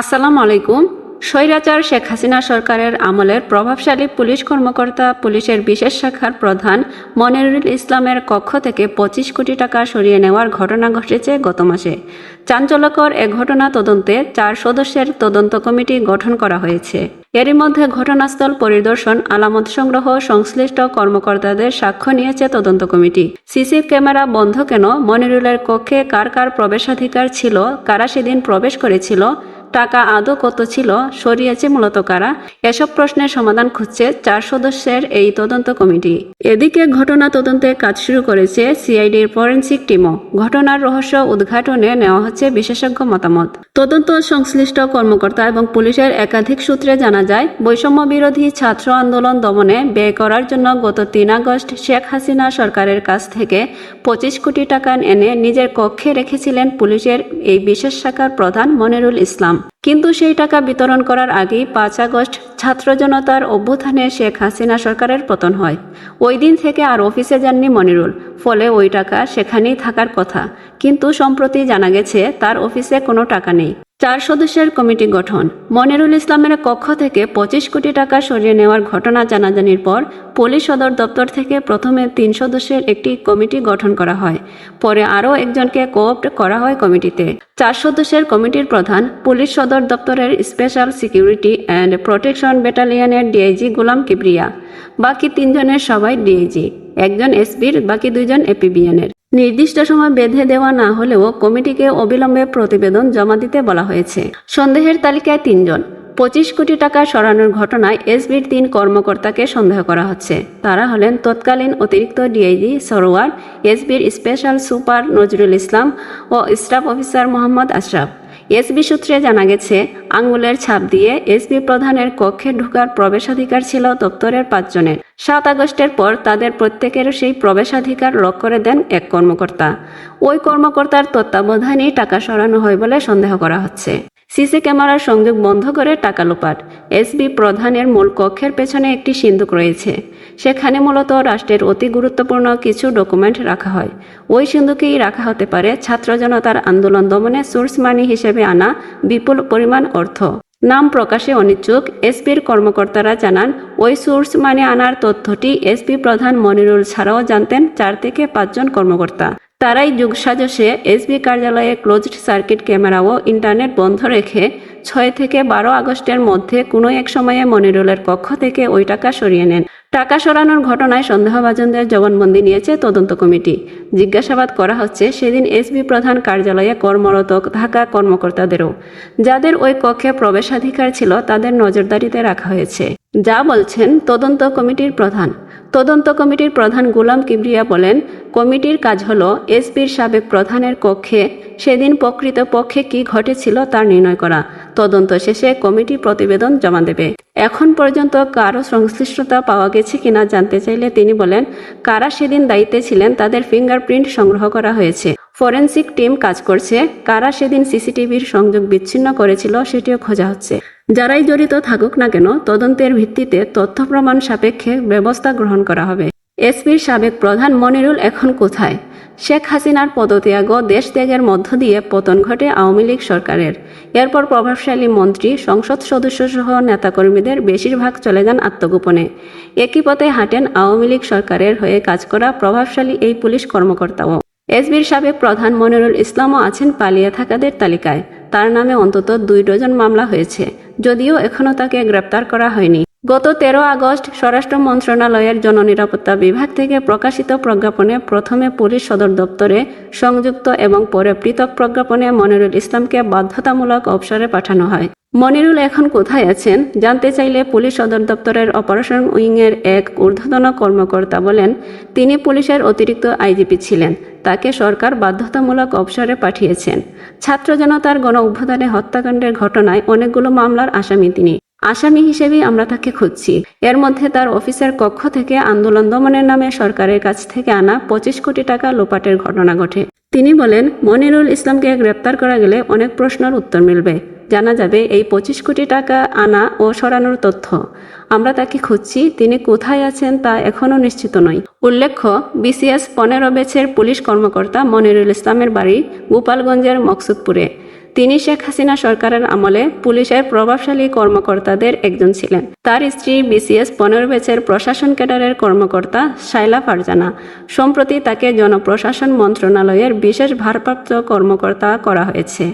আসসালামু আলাইকুম। স্বৈরাচার শেখ হাসিনা সরকারের আমলের প্রভাবশালী পুলিশ কর্মকর্তা, পুলিশের বিশেষ শাখার প্রধান মনিরুল ইসলামের কক্ষ থেকে পঁচিশ কোটি টাকা সরিয়ে নেওয়ার ঘটনা ঘটেছে গত মাসে। চাঞ্চল্যকর এ ঘটনা তদন্তে চার সদস্যের তদন্ত কমিটি গঠন করা হয়েছে। এরই মধ্যে ঘটনাস্থল পরিদর্শন, আলামত সংগ্রহ, সংশ্লিষ্ট কর্মকর্তাদের সাক্ষ্য নিয়েছে তদন্ত কমিটি। সিসি ক্যামেরা বন্ধ কেন? মনিরুলের কক্ষে কার কার প্রবেশাধিকার ছিল? কারা সেদিন প্রবেশ করেছিল? টাকা আদৌ কত ছিল, সরিয়েছে মূলত কারা? এসব প্রশ্নের সমাধান খুঁজছে চার সদস্যের এই তদন্ত কমিটি। এদিকে ঘটনা তদন্তে কাজ শুরু করেছে সিআইডির ফরেন্সিক টিমও। ঘটনার রহস্য উদ্ঘাটনে নেওয়া হচ্ছে বিশেষজ্ঞ মতামত। তদন্ত সংশ্লিষ্ট কর্মকর্তা এবং পুলিশের একাধিক সূত্রে জানা যায়, বৈষম্য বিরোধী ছাত্র আন্দোলন দমনে ব্যয় করার জন্য গত তিন আগস্ট শেখ হাসিনা সরকারের কাছ থেকে পঁচিশ কোটি টাকা এনে নিজের কক্ষে রেখেছিলেন পুলিশের এই বিশেষ শাখার প্রধান মনিরুল ইসলাম। কিন্তু সেই টাকা বিতরণ করার আগেই পাঁচ আগস্ট ছাত্র জনতার অভ্যুত্থানে শেখ হাসিনা সরকারের পতন হয়। ওই দিন থেকে আর অফিসে যাননি মনিরুল, ফলে ওই টাকা সেখানেই থাকার কথা। কিন্তু সম্প্রতি জানা গেছে, তার অফিসে কোনো টাকা নেই। চার সদস্যের কমিটি গঠন। মনিরুল ইসলামের কক্ষ থেকে পঁচিশ কোটি টাকা সরিয়ে নেওয়ার ঘটনা জানাজানির পর পুলিশ সদর দপ্তর থেকে প্রথমে তিন সদস্যের একটি কমিটি গঠন করা হয়। পরে আরও একজনকে কোঅপ্ট করা হয় কমিটিতে। চার সদস্যের কমিটির প্রধান পুলিশ সদর দপ্তরের স্পেশাল সিকিউরিটি অ্যান্ড প্রোটেকশন ব্যাটালিয়নের ডিআইজি গোলাম কিবরিয়া। বাকি তিনজনের সবাই ডিআইজি। একজন এসবির বাকি দুইজন এপিবিএনের। নির্দিষ্ট সময় বেঁধে দেওয়া না হলেও কমিটিকে অবিলম্বে প্রতিবেদন জমা দিতে বলা হয়েছে। সন্দেহের তালিকায় তিনজন। পঁচিশ কোটি টাকা সরানোর ঘটনায় এসবির তিন কর্মকর্তাকে সন্দেহ করা হচ্ছে। তারা হলেন তৎকালীন অতিরিক্ত ডিআইজি সরোয়ার, এসবির স্পেশাল সুপার নজরুল ইসলাম ও staff officer Mohammad Ashraf. SB সূত্রে জানা গেছে, আঙ্গুলের ছাপ দিয়ে এসবি প্রধানের কক্ষে ঢোকার প্রবেশাধিকার ছিল দপ্তরের পাঁচজনের। সাত আগস্টের পর তাদের প্রত্যেকের সেই প্রবেশাধিকার লক করে দেন এক কর্মকর্তা। ওই কর্মকর্তার তত্ত্বাবধানেই টাকা সরানো হয় বলে সন্দেহ করা হচ্ছে। সিসি ক্যামেরার সংযোগ বন্ধ করে টাকা লোপাট। এসবি প্রধানের মূল কক্ষের পেছনে একটি সিন্দুক রয়েছে। সেখানে মূলত রাষ্ট্রের অতি গুরুত্বপূর্ণ কিছু ডকুমেন্ট রাখা হয়। ওই সিন্দুকেই রাখা হতে পারে ছাত্র জনতার আন্দোলন দমনে সোর্স মানি হিসেবে আনা বিপুল পরিমাণ অর্থ। নাম প্রকাশে অনিচ্ছুক এসপির কর্মকর্তারা জানান, ওই সোর্স মানে আনার তথ্যটি এসপি প্রধান মনিরুল ছাড়াও জানতেন চার থেকে পাঁচজন কর্মকর্তা। তারাই যুগসাজশে এসবি কার্যালয়ে ক্লোজড সার্কিট ক্যামেরা ও ইন্টারনেট বন্ধ রেখে ছয় থেকে বারো আগস্টের মধ্যে কোনো এক সময়ে মনিরুলের কক্ষ থেকে ওই টাকা সরিয়ে নেন। টাকা সরানোর ঘটনায় সন্দেহভাজনদের জবানবন্দি নিয়েছে তদন্ত কমিটি। জিজ্ঞাসাবাদ করা হচ্ছে সেদিন এসবি প্রধান কার্যালয়ে কর্মরত থাকা কর্মকর্তাদেরও। যাদের ওই কক্ষে প্রবেশাধিকার ছিল তাদের নজরদারিতে রাখা হয়েছে। যা বলছেন তদন্ত কমিটির প্রধান। তদন্ত কমিটির প্রধান গুলাম কিবরিয়া বলেন, কমিটির কাজ হল এসপির সাবেক প্রধানের কক্ষে সেদিন প্রকৃত পক্ষে কি ঘটেছিল তা নির্ণয় করা। তদন্ত শেষে কমিটি প্রতিবেদন জমা দেবে। এখন পর্যন্ত কারও সংশ্লিষ্টতা পাওয়া গেছে কিনা জানতে চাইলে তিনি বলেন, কারা সেদিন দায়িত্বে ছিলেন তাদের ফিঙ্গারপ্রিন্ট সংগ্রহ করা হয়েছে। ফরেন্সিক টিম কাজ করছে, কারা সেদিন সিসিটিভির সংযোগ বিচ্ছিন্ন করেছিল সেটিও খোঁজা হচ্ছে। যারাই জড়িত থাকুক না কেন, তদন্তের ভিত্তিতে তথ্য প্রমাণ সাপেক্ষে ব্যবস্থা গ্রহণ করা হবে। এসপির সাবেক প্রধান মনিরুল এখন কোথায়? শেখ হাসিনার পদত্যাগ দেশ ত্যাগের মধ্য দিয়ে পতন ঘটে আওয়ামী লীগ সরকারের। এরপর প্রভাবশালী মন্ত্রী, সংসদ সদস্য সহ নেতাকর্মীদের বেশিরভাগ চলে যান আত্মগোপনে। একই পথে হাঁটেন আওয়ামী লীগ সরকারের হয়ে কাজ করা প্রভাবশালী এই পুলিশ কর্মকর্তাও। এসবির সাবেক প্রধান মনিরুল ইসলামও আছেন পালিয়ে থাকাদের তালিকায়। তার নামে অন্তত দুই ডজন মামলা হয়েছে, যদিও এখনও তাকে গ্রেপ্তার করা হয়নি। গত তেরো আগস্ট স্বরাষ্ট্র মন্ত্রণালয়ের জননিরাপত্তা বিভাগ থেকে প্রকাশিত প্রজ্ঞাপনে প্রথমে পুলিশ সদর দপ্তরে সংযুক্ত এবং পরে পৃথক প্রজ্ঞাপনে মনিরুল ইসলামকে বাধ্যতামূলক অবসরে পাঠানো হয়। মনিরুল এখন কোথায় আছেন জানতে চাইলে পুলিশ সদর দপ্তরের অপারেশন উইংয়ের এক ঊর্ধ্বতন কর্মকর্তা বলেন, তিনি পুলিশের অতিরিক্ত আইজিপি ছিলেন, তাকে সরকার বাধ্যতামূলক অবসরে পাঠিয়েছেন। ছাত্র জনতার গণ অভ্যুত্থানে হত্যাকাণ্ডের ঘটনায় অনেকগুলো মামলার আসামি তিনি। আসামি হিসেবেই আমরা তাকে খুঁজছি। এর মধ্যে তার অফিসের কক্ষ থেকে আন্দোলন দমনের নামে সরকারের কাছ থেকে আনা পঁচিশ কোটি টাকা লোপাটের ঘটনা ঘটে। তিনি বলেন, মনিরুল ইসলামকে গ্রেপ্তার করা গেলে অনেক প্রশ্নের উত্তর মিলবে। জানা যাবে, এই পঁচিশ কোটি টাকা আনা ও সরানোর তথ্য। আমরা তাকে খুঁজছি, তিনি কোথায় আছেন তা এখনও নিশ্চিত নয়। উল্লেখ্য, বিসিএস পনেরো বেচের পুলিশ কর্মকর্তা মনিরুল ইসলামের বাড়ি গোপালগঞ্জের মকসুদপুরে। তিনি শেখ হাসিনা সরকারের আমলে পুলিশের প্রভাবশালী কর্মকর্তাদের একজন ছিলেন। তার স্ত্রী বিসিএস পনেরো ব্যাচের প্রশাসন ক্যাডারের কর্মকর্তা শাইলা ফারজানা। সম্প্রতি তাকে জনপ্রশাসন মন্ত্রণালয়ের বিশেষ ভারপ্রাপ্ত কর্মকর্তা করা হয়েছে।